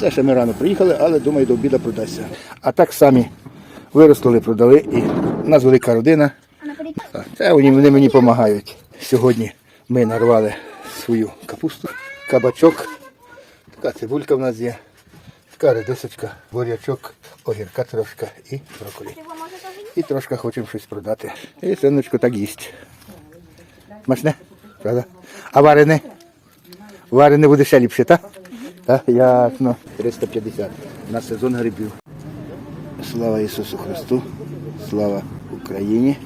Це ще ми рано приїхали, але думаю, до обіду продасться. А так самі виростили, продали і у нас велика родина. Це вони, вони мені допомагають. Сьогодні ми нарвали свою капусту, кабачок, така цибулька в нас є, така редисочка, бурячок, огірка трошка і брокколі. І трошки хочемо щось продати. І синочко так їсть. Смачне? Правда? А варене? Варене буде ще ліпше, так? Так, ясно. 350 на сезон грибів. Слава Ісусу Христу, слава Україні.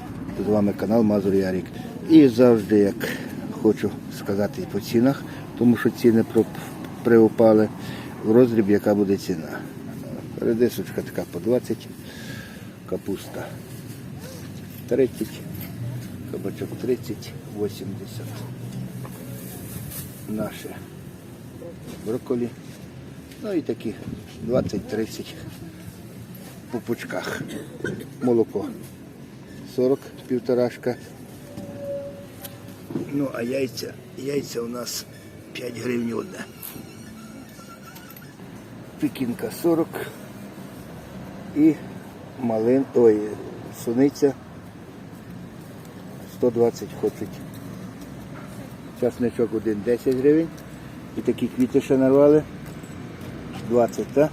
З вами канал Мазур Ярік. І завжди, як хочу сказати і по цінах, тому що ціни приупали в розріб, яка буде ціна. Редисочка така по 20, капуста 30, кабачок 30, 80. Наше брокколі. Ну і такі 20-30 по пучках. Молоко 40 півторашка. Ну, а яйця, яйця у нас 5 гривень одне. Пекінка 40 і малин, ой, суниця 120 хочуть. Часничок один 10 гривень. І такі квіти ще нарвали. 20, так?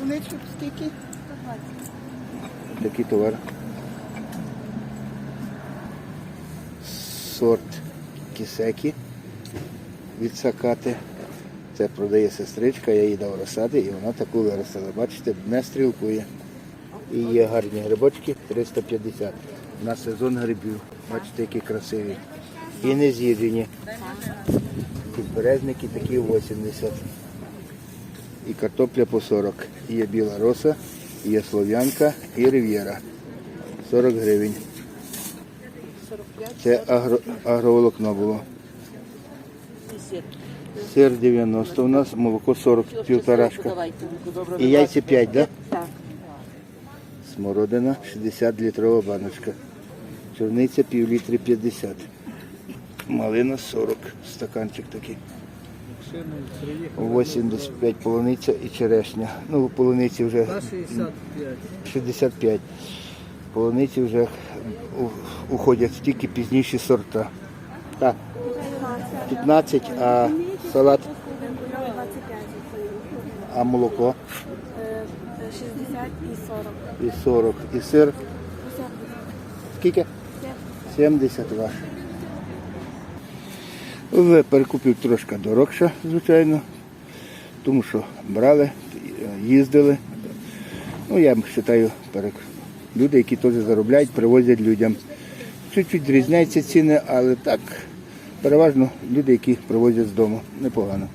Сонечок скільки? Такий товар. Сорт кісекі від сакати. Це продає сестричка, я їй дав розсади і вона таку виростила. Бачите, не стрілкує. І є гарні грибочки 350. На сезон грибів. Бачите, які красиві. І не з'їджені. Підберезники такі 80. І картопля по 40. І є біла роса, і є слов'янка і рив'єра. 40 гривень. Це агро, агроволокно було. Сир 90 у нас, молоко 40, півторашка. І яйця 5, да? Так. Смородина 60 літрова баночка. Чорниця пів літри 50. Малина 40, стаканчик такий. 85 полуниця і черешня. Ну, полуниці вже 65. 65. Полуниці вже уходять тільки пізніші сорта. Так, 15, а салат, а молоко 60 і 40. і 40. І сир. Скільки? 70 ваш. В перекупів трошки дорогше, звичайно, тому що брали, їздили. Ну, я вважаю, люди, які теж заробляють, привозять людям. Чуть-чуть різняються ціни, але так, переважно люди, які привозять з дому. Непогано.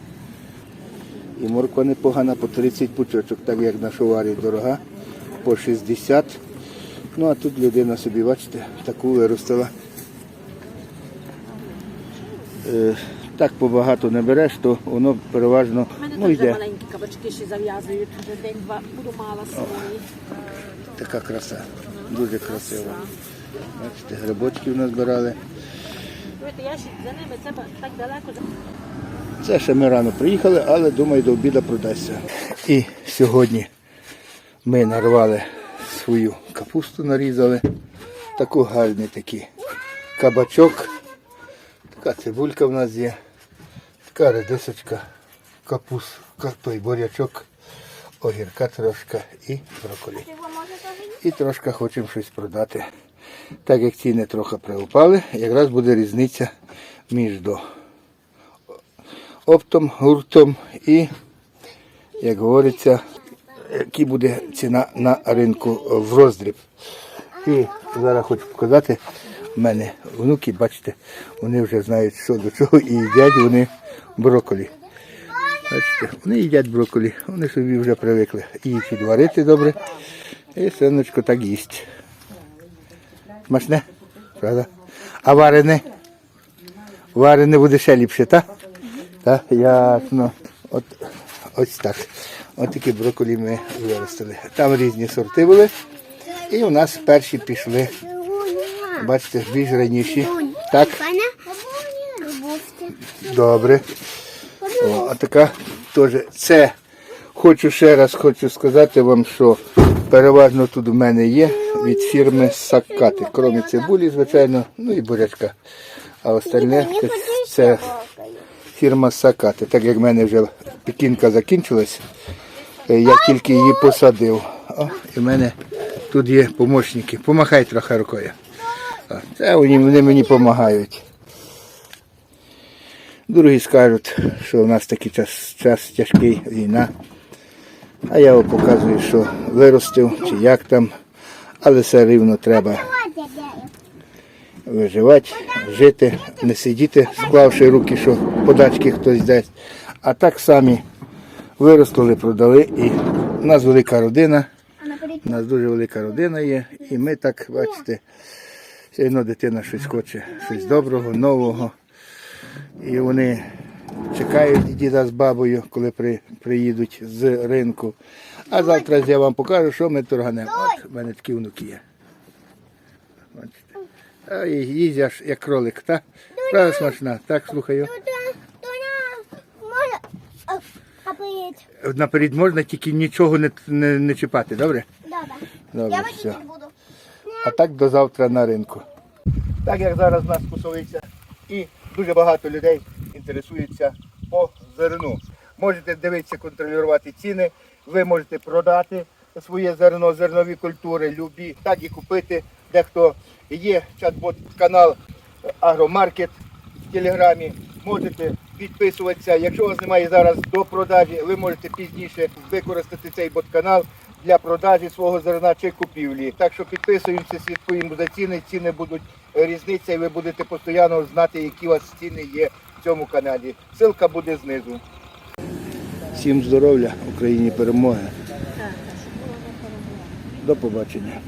І морква непогана по 30 пучочок, так як на шоварі дорога, по 60. Ну а тут людина собі, бачите, таку виростила. Е, так побагато не береш, то воно переважно У мене ну, йде. маленькі кабачки ще зав'язують, вже день-два буду мала свої. Така краса. Дуже красива. Бачите, грибочки в нас збирали. Знаєте, Я ще за ними це так далеко. Це ще ми рано приїхали, але думаю, до обіду продасться. І сьогодні ми нарвали свою капусту, нарізали. Таку гарний такий кабачок. Така цибулька в нас є. Така редисочка, капус, той бурячок, огірка трошка і брокколі. І трошки хочемо щось продати. Так як ціни трохи приупали, якраз буде різниця між до оптом, гуртом і, як говориться, які буде ціна на ринку в роздріб. І зараз хочу показати, в мене внуки, бачите, вони вже знають, що до чого, і їдять вони брокколі. Бачите, вони їдять брокколі, вони собі вже привикли її підварити добре. І синочко так їсть. Смачне, правда? А варене? Варене буде ще ліпше, так? Так, ясно. От, ось так. Ось такі брокколі ми виростили. Там різні сорти були. І у нас перші пішли. Бачите, більш раніші. Так, добре. О, а така теж це Хочу ще раз хочу сказати вам, що переважно тут у мене є від фірми Сакати. Крім цибулі, звичайно, ну і бурячка. А остальне це, це фірма Сакати. Так як в мене вже пекінка закінчилась, е, я тільки її посадив. О, і в мене тут є помічники. Помахай трохи рукою. Це вони, вони мені допомагають. Другі скажуть, що у нас такий час, час тяжкий, війна. А я вам показую, що виростив, чи як там, але все рівно треба виживати, жити, не сидіти, склавши руки, що подачки хтось дасть. А так самі виростили, продали. І у нас велика родина. У нас дуже велика родина є. І ми так, бачите, одно дитина щось хоче, щось доброго, нового. І вони чекають діда з бабою, коли при, приїдуть з ринку. А завтра я вам покажу, що ми торганемо. От в мене такі внуки є. Бачите. А їздять як кролик, так? Правда смачна. Так, слухаю. Наперед можна, тільки нічого не, не, не чіпати, добре? Добре. Добре, все. А так до завтра на ринку. Так як зараз нас кусовиця і дуже багато людей інтересуються по зерну. Можете дивитися, контролювати ціни, ви можете продати своє зерно, зернові культури, любі, так і купити. Дехто є чат-бот канал Агромаркет в Телеграмі. Можете підписуватися. Якщо у вас немає зараз до продажі, ви можете пізніше використати цей бот-канал для продажі свого зерна чи купівлі. Так що підписуємося, слідкуємо за ціни. Ціни будуть е, різниця, і ви будете постійно знати, які у вас ціни є в цьому каналі. Ссылка буде знизу. Всім здоров'я, Україні перемоги. До побачення.